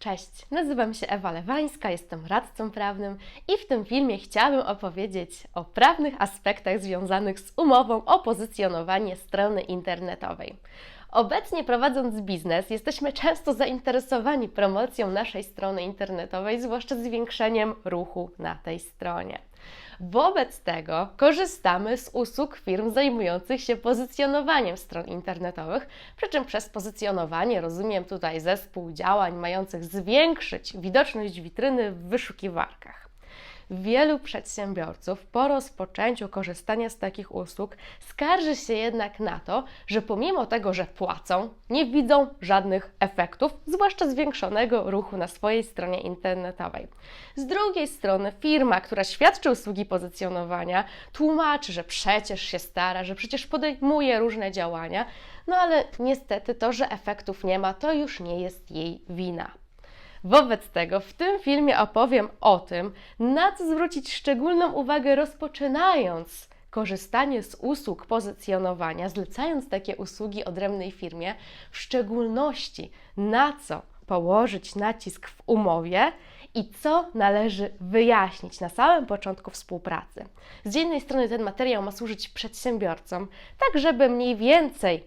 Cześć, nazywam się Ewa Lewańska, jestem radcą prawnym i w tym filmie chciałabym opowiedzieć o prawnych aspektach związanych z umową o pozycjonowanie strony internetowej. Obecnie prowadząc biznes, jesteśmy często zainteresowani promocją naszej strony internetowej, zwłaszcza zwiększeniem ruchu na tej stronie. Wobec tego korzystamy z usług firm zajmujących się pozycjonowaniem stron internetowych, przy czym przez pozycjonowanie rozumiem tutaj zespół działań mających zwiększyć widoczność witryny w wyszukiwarkach. Wielu przedsiębiorców po rozpoczęciu korzystania z takich usług skarży się jednak na to, że pomimo tego, że płacą, nie widzą żadnych efektów, zwłaszcza zwiększonego ruchu na swojej stronie internetowej. Z drugiej strony, firma, która świadczy usługi pozycjonowania, tłumaczy, że przecież się stara, że przecież podejmuje różne działania, no ale niestety to, że efektów nie ma, to już nie jest jej wina. Wobec tego w tym filmie opowiem o tym, na co zwrócić szczególną uwagę rozpoczynając korzystanie z usług pozycjonowania, zlecając takie usługi odrębnej firmie, w szczególności na co położyć nacisk w umowie i co należy wyjaśnić na samym początku współpracy. Z jednej strony ten materiał ma służyć przedsiębiorcom, tak żeby mniej więcej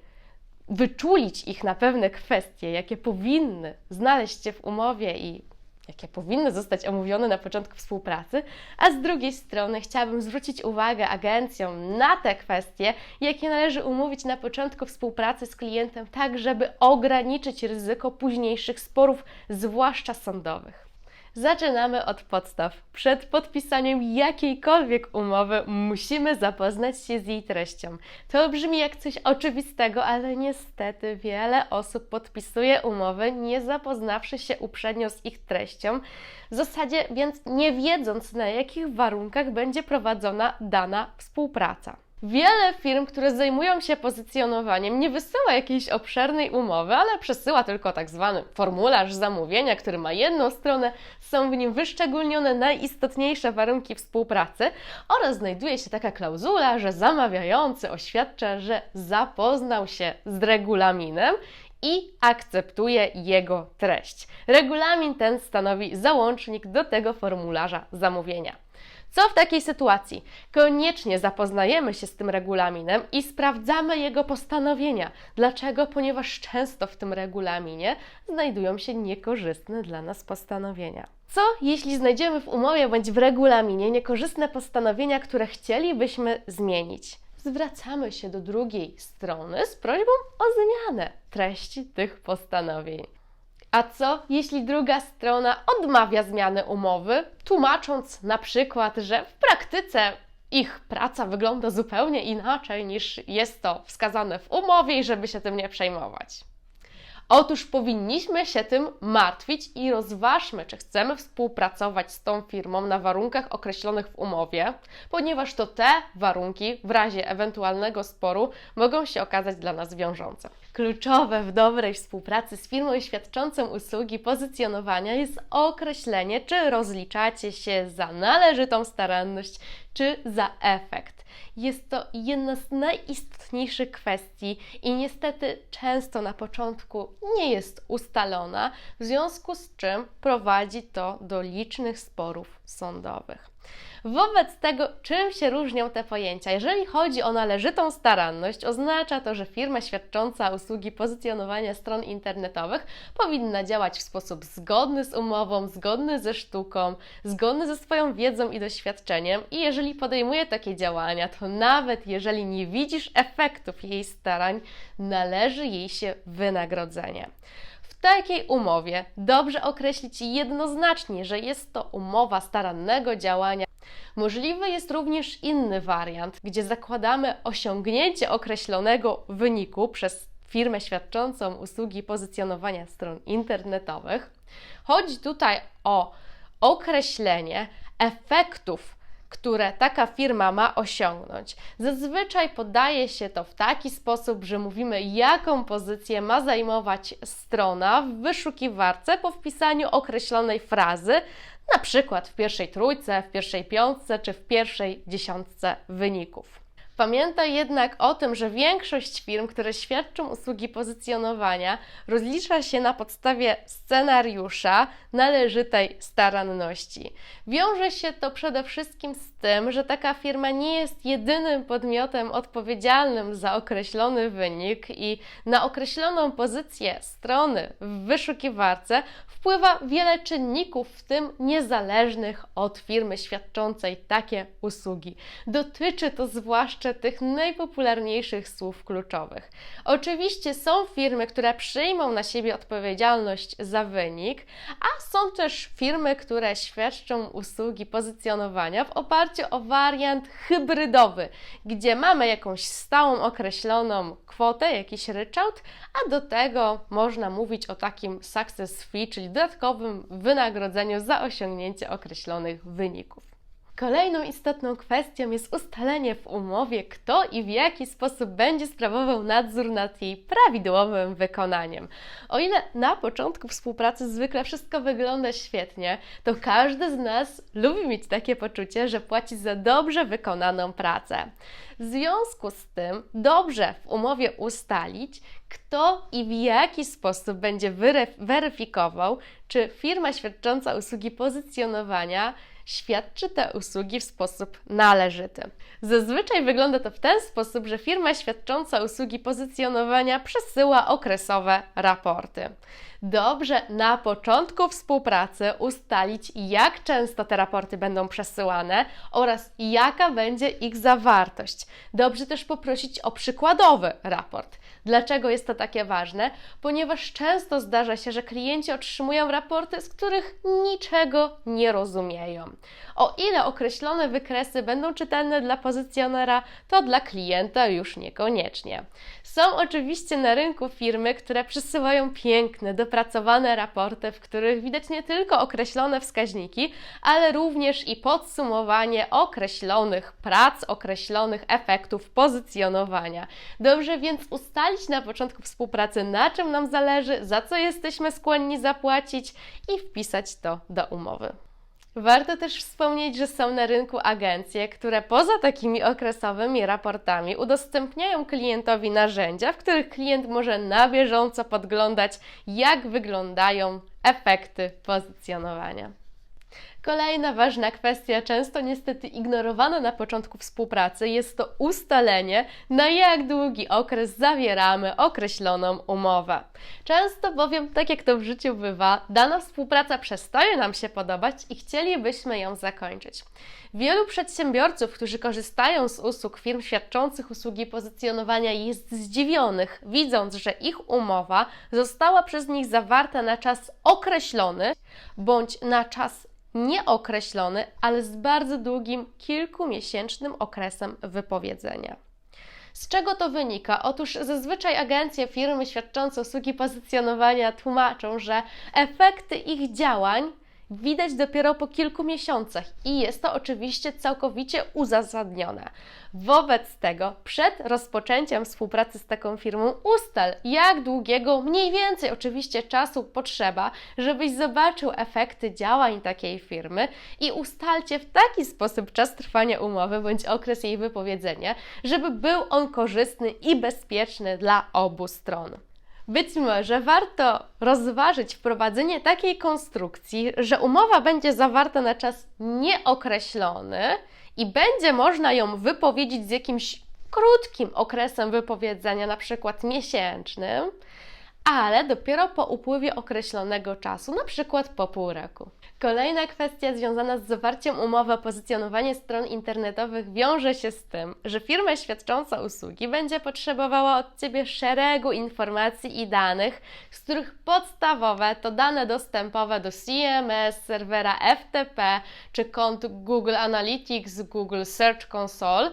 wyczulić ich na pewne kwestie, jakie powinny znaleźć się w umowie i jakie powinny zostać omówione na początku współpracy, a z drugiej strony chciałabym zwrócić uwagę agencjom na te kwestie, jakie należy umówić na początku współpracy z klientem, tak żeby ograniczyć ryzyko późniejszych sporów, zwłaszcza sądowych. Zaczynamy od podstaw. Przed podpisaniem jakiejkolwiek umowy musimy zapoznać się z jej treścią. To brzmi jak coś oczywistego, ale niestety wiele osób podpisuje umowy, nie zapoznawszy się uprzednio z ich treścią, w zasadzie więc nie wiedząc, na jakich warunkach będzie prowadzona dana współpraca. Wiele firm, które zajmują się pozycjonowaniem, nie wysyła jakiejś obszernej umowy, ale przesyła tylko tak zwany formularz zamówienia, który ma jedną stronę, są w nim wyszczególnione najistotniejsze warunki współpracy oraz znajduje się taka klauzula, że zamawiający oświadcza, że zapoznał się z regulaminem i akceptuje jego treść. Regulamin ten stanowi załącznik do tego formularza zamówienia. Co w takiej sytuacji? Koniecznie zapoznajemy się z tym regulaminem i sprawdzamy jego postanowienia. Dlaczego? Ponieważ często w tym regulaminie znajdują się niekorzystne dla nas postanowienia. Co jeśli znajdziemy w umowie bądź w regulaminie niekorzystne postanowienia, które chcielibyśmy zmienić? Zwracamy się do drugiej strony z prośbą o zmianę treści tych postanowień. A co jeśli druga strona odmawia zmiany umowy, tłumacząc na przykład, że w praktyce ich praca wygląda zupełnie inaczej niż jest to wskazane w umowie i żeby się tym nie przejmować? Otóż powinniśmy się tym martwić i rozważmy, czy chcemy współpracować z tą firmą na warunkach określonych w umowie, ponieważ to te warunki w razie ewentualnego sporu mogą się okazać dla nas wiążące. Kluczowe w dobrej współpracy z firmą świadczącą usługi pozycjonowania jest określenie, czy rozliczacie się za należytą staranność, czy za efekt. Jest to jedna z najistotniejszych kwestii i niestety często na początku nie jest ustalona, w związku z czym prowadzi to do licznych sporów sądowych. Wobec tego, czym się różnią te pojęcia? Jeżeli chodzi o należytą staranność, oznacza to, że firma świadcząca usługi pozycjonowania stron internetowych powinna działać w sposób zgodny z umową, zgodny ze sztuką, zgodny ze swoją wiedzą i doświadczeniem. I jeżeli podejmuje takie działania, to nawet jeżeli nie widzisz efektów jej starań, należy jej się wynagrodzenie. Takiej umowie dobrze określić jednoznacznie, że jest to umowa starannego działania Możliwy jest również inny wariant, gdzie zakładamy osiągnięcie określonego wyniku przez firmę świadczącą usługi pozycjonowania stron internetowych. Chodzi tutaj o określenie efektów, które taka firma ma osiągnąć. Zazwyczaj podaje się to w taki sposób, że mówimy, jaką pozycję ma zajmować strona w wyszukiwarce po wpisaniu określonej frazy, na przykład w pierwszej trójce, w pierwszej piątce czy w pierwszej dziesiątce wyników. Pamiętaj jednak o tym, że większość firm, które świadczą usługi pozycjonowania, rozlicza się na podstawie scenariusza należytej staranności. Wiąże się to przede wszystkim z tym, że taka firma nie jest jedynym podmiotem odpowiedzialnym za określony wynik i na określoną pozycję strony w wyszukiwarce wpływa wiele czynników, w tym niezależnych od firmy świadczącej takie usługi. Dotyczy to zwłaszcza tych najpopularniejszych słów kluczowych. Oczywiście są firmy, które przyjmą na siebie odpowiedzialność za wynik, a są też firmy, które świadczą usługi pozycjonowania w oparciu o wariant hybrydowy, gdzie mamy jakąś stałą określoną kwotę, jakiś ryczałt, a do tego można mówić o takim success fee, czyli dodatkowym wynagrodzeniu za osiągnięcie określonych wyników. Kolejną istotną kwestią jest ustalenie w umowie, kto i w jaki sposób będzie sprawował nadzór nad jej prawidłowym wykonaniem. O ile na początku współpracy zwykle wszystko wygląda świetnie, to każdy z nas lubi mieć takie poczucie, że płaci za dobrze wykonaną pracę. W związku z tym dobrze w umowie ustalić, kto i w jaki sposób będzie weryfikował, czy firma świadcząca usługi pozycjonowania świadczy te usługi w sposób należyty. Zazwyczaj wygląda to w ten sposób, że firma świadcząca usługi pozycjonowania przesyła okresowe raporty. Dobrze na początku współpracy ustalić, jak często te raporty będą przesyłane oraz jaka będzie ich zawartość. Dobrze też poprosić o przykładowy raport. Dlaczego jest to takie ważne? Ponieważ często zdarza się, że klienci otrzymują raporty, z których niczego nie rozumieją. O ile określone wykresy będą czytelne dla pozycjonera, to dla klienta już niekoniecznie. Są oczywiście na rynku firmy, które przysyłają piękne, dopracowane raporty, w których widać nie tylko określone wskaźniki, ale również i podsumowanie określonych prac, określonych efektów pozycjonowania. Dobrze więc ustalić na początku współpracy, na czym nam zależy, za co jesteśmy skłonni zapłacić i wpisać to do umowy. Warto też wspomnieć, że są na rynku agencje, które poza takimi okresowymi raportami udostępniają klientowi narzędzia, w których klient może na bieżąco podglądać, jak wyglądają efekty pozycjonowania. Kolejna ważna kwestia, często niestety ignorowana na początku współpracy, jest to ustalenie, na jak długi okres zawieramy określoną umowę. Często bowiem, tak jak to w życiu bywa, dana współpraca przestaje nam się podobać i chcielibyśmy ją zakończyć. Wielu przedsiębiorców, którzy korzystają z usług firm świadczących usługi pozycjonowania, jest zdziwionych, widząc, że ich umowa została przez nich zawarta na czas określony bądź na czas nieokreślony, ale z bardzo długim, kilkumiesięcznym okresem wypowiedzenia. Z czego to wynika? Otóż zazwyczaj agencje, firmy świadczące usługi pozycjonowania tłumaczą, że efekty ich działań widać dopiero po kilku miesiącach i jest to oczywiście całkowicie uzasadnione. Wobec tego, przed rozpoczęciem współpracy z taką firmą, ustal, jak długiego, mniej więcej oczywiście czasu potrzeba, żebyś zobaczył efekty działań takiej firmy i ustalcie w taki sposób czas trwania umowy bądź okres jej wypowiedzenia, żeby był on korzystny i bezpieczny dla obu stron. Być może warto rozważyć wprowadzenie takiej konstrukcji, że umowa będzie zawarta na czas nieokreślony i będzie można ją wypowiedzieć z jakimś krótkim okresem wypowiedzenia, na przykład miesięcznym, ale dopiero po upływie określonego czasu, na przykład po pół roku. Kolejna kwestia związana z zawarciem umowy o pozycjonowanie stron internetowych wiąże się z tym, że firma świadcząca usługi będzie potrzebowała od Ciebie szeregu informacji i danych, z których podstawowe to dane dostępowe do CMS, serwera FTP czy kont Google Analytics, Google Search Console.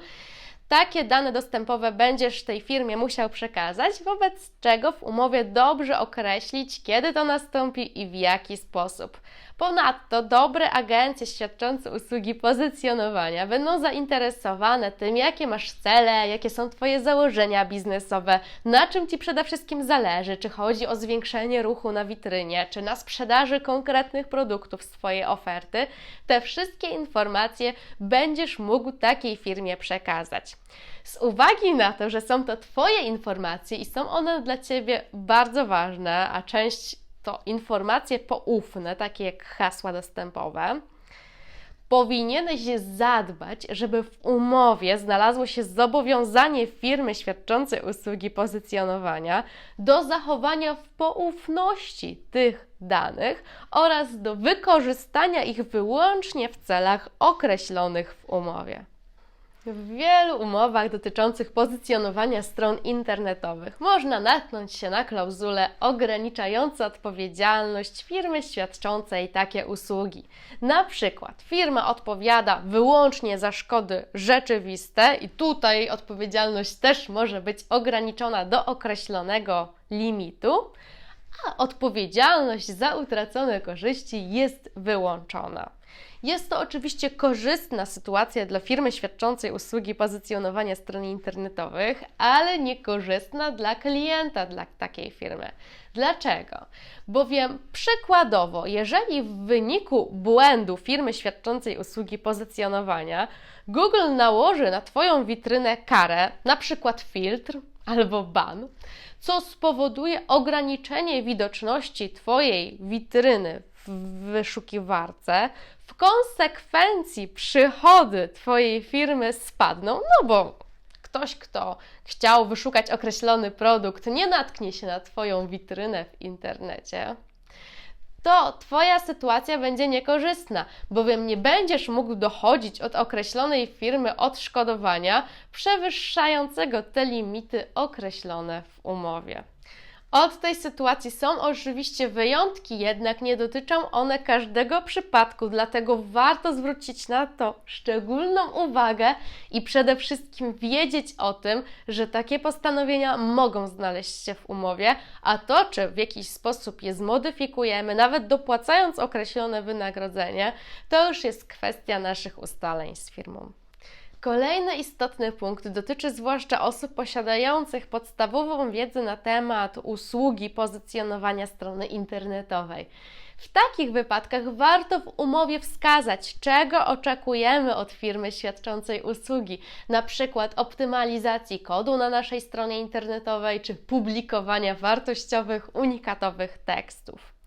Takie dane dostępowe będziesz tej firmie musiał przekazać, wobec czego w umowie dobrze określić, kiedy to nastąpi i w jaki sposób. Ponadto dobre agencje świadczące usługi pozycjonowania będą zainteresowane tym, jakie masz cele, jakie są Twoje założenia biznesowe, na czym Ci przede wszystkim zależy, czy chodzi o zwiększenie ruchu na witrynie, czy na sprzedaży konkretnych produktów z Twojej oferty. Te wszystkie informacje będziesz mógł takiej firmie przekazać. Z uwagi na to, że są to Twoje informacje i są one dla Ciebie bardzo ważne, a część to informacje poufne, takie jak hasła dostępowe, powinieneś zadbać, żeby w umowie znalazło się zobowiązanie firmy świadczącej usługi pozycjonowania do zachowania w poufności tych danych oraz do wykorzystania ich wyłącznie w celach określonych w umowie. W wielu umowach dotyczących pozycjonowania stron internetowych można natknąć się na klauzule ograniczające odpowiedzialność firmy świadczącej takie usługi. Na przykład firma odpowiada wyłącznie za szkody rzeczywiste i tutaj odpowiedzialność też może być ograniczona do określonego limitu, a odpowiedzialność za utracone korzyści jest wyłączona. Jest to oczywiście korzystna sytuacja dla firmy świadczącej usługi pozycjonowania stron internetowych, ale niekorzystna dla klienta, dla takiej firmy. Dlaczego? Bowiem przykładowo, jeżeli w wyniku błędu firmy świadczącej usługi pozycjonowania Google nałoży na Twoją witrynę karę, na przykład filtr albo ban, co spowoduje ograniczenie widoczności Twojej witryny w wyszukiwarce, w konsekwencji przychody Twojej firmy spadną, no bo ktoś, kto chciał wyszukać określony produkt, nie natknie się na Twoją witrynę w internecie, to Twoja sytuacja będzie niekorzystna, bowiem nie będziesz mógł dochodzić od określonej firmy odszkodowania przewyższającego te limity określone w umowie. Od tej sytuacji są oczywiście wyjątki, jednak nie dotyczą one każdego przypadku, dlatego warto zwrócić na to szczególną uwagę i przede wszystkim wiedzieć o tym, że takie postanowienia mogą znaleźć się w umowie, a to, czy w jakiś sposób je zmodyfikujemy, nawet dopłacając określone wynagrodzenie, to już jest kwestia naszych ustaleń z firmą. Kolejny istotny punkt dotyczy zwłaszcza osób posiadających podstawową wiedzę na temat usługi pozycjonowania strony internetowej. W takich wypadkach warto w umowie wskazać, czego oczekujemy od firmy świadczącej usługi, na przykład optymalizacji kodu na naszej stronie internetowej czy publikowania wartościowych, unikatowych tekstów.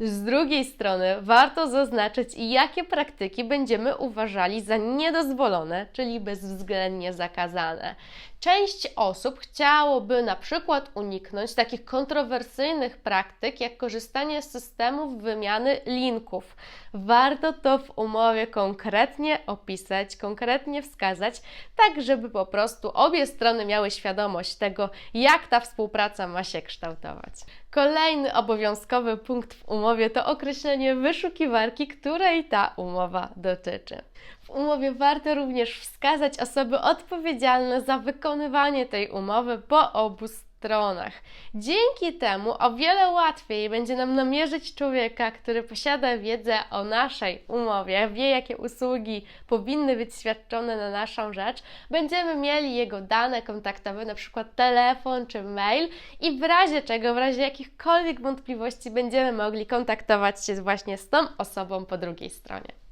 Z drugiej strony warto zaznaczyć, jakie praktyki będziemy uważali za niedozwolone, czyli bezwzględnie zakazane. Część osób chciałoby na przykład uniknąć takich kontrowersyjnych praktyk, jak korzystanie z systemów wymiany linków. Warto to w umowie konkretnie opisać, konkretnie wskazać, tak żeby po prostu obie strony miały świadomość tego, jak ta współpraca ma się kształtować. Kolejny obowiązkowy punkt w umowie to określenie wyszukiwarki, której ta umowa dotyczy. W umowie warto również wskazać osoby odpowiedzialne za wykonywanie tej umowy po obu stronach. Dzięki temu o wiele łatwiej będzie nam namierzyć człowieka, który posiada wiedzę o naszej umowie, wie jakie usługi powinny być świadczone na naszą rzecz. Będziemy mieli jego dane kontaktowe, na przykład telefon czy mail i w razie czego, w razie jakichkolwiek wątpliwości będziemy mogli kontaktować się właśnie z tą osobą po drugiej stronie.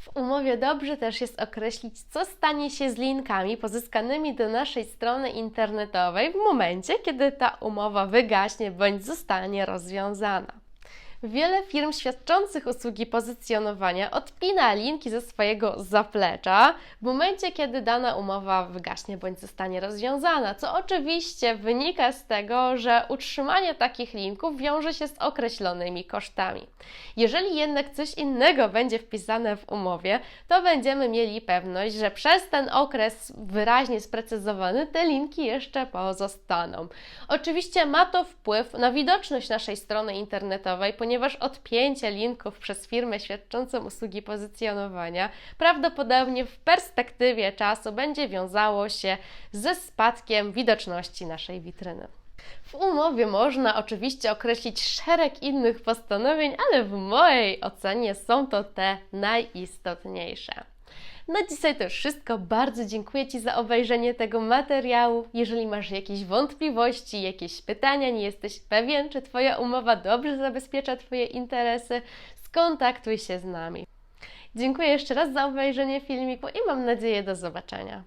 W umowie dobrze też jest określić, co stanie się z linkami pozyskanymi do naszej strony internetowej w momencie, kiedy ta umowa wygaśnie bądź zostanie rozwiązana. Wiele firm świadczących usługi pozycjonowania odpina linki ze swojego zaplecza w momencie, kiedy dana umowa wygaśnie bądź zostanie rozwiązana, co oczywiście wynika z tego, że utrzymanie takich linków wiąże się z określonymi kosztami. Jeżeli jednak coś innego będzie wpisane w umowie, to będziemy mieli pewność, że przez ten okres wyraźnie sprecyzowany te linki jeszcze pozostaną. Oczywiście ma to wpływ na widoczność naszej strony internetowej, ponieważ odpięcie linków przez firmę świadczącą usługi pozycjonowania prawdopodobnie w perspektywie czasu będzie wiązało się ze spadkiem widoczności naszej witryny. W umowie można oczywiście określić szereg innych postanowień, ale w mojej ocenie są to te najistotniejsze. Na dzisiaj to wszystko. Bardzo dziękuję Ci za obejrzenie tego materiału. Jeżeli masz jakieś wątpliwości, jakieś pytania, nie jesteś pewien, czy Twoja umowa dobrze zabezpiecza Twoje interesy, skontaktuj się z nami. Dziękuję jeszcze raz za obejrzenie filmiku i mam nadzieję do zobaczenia.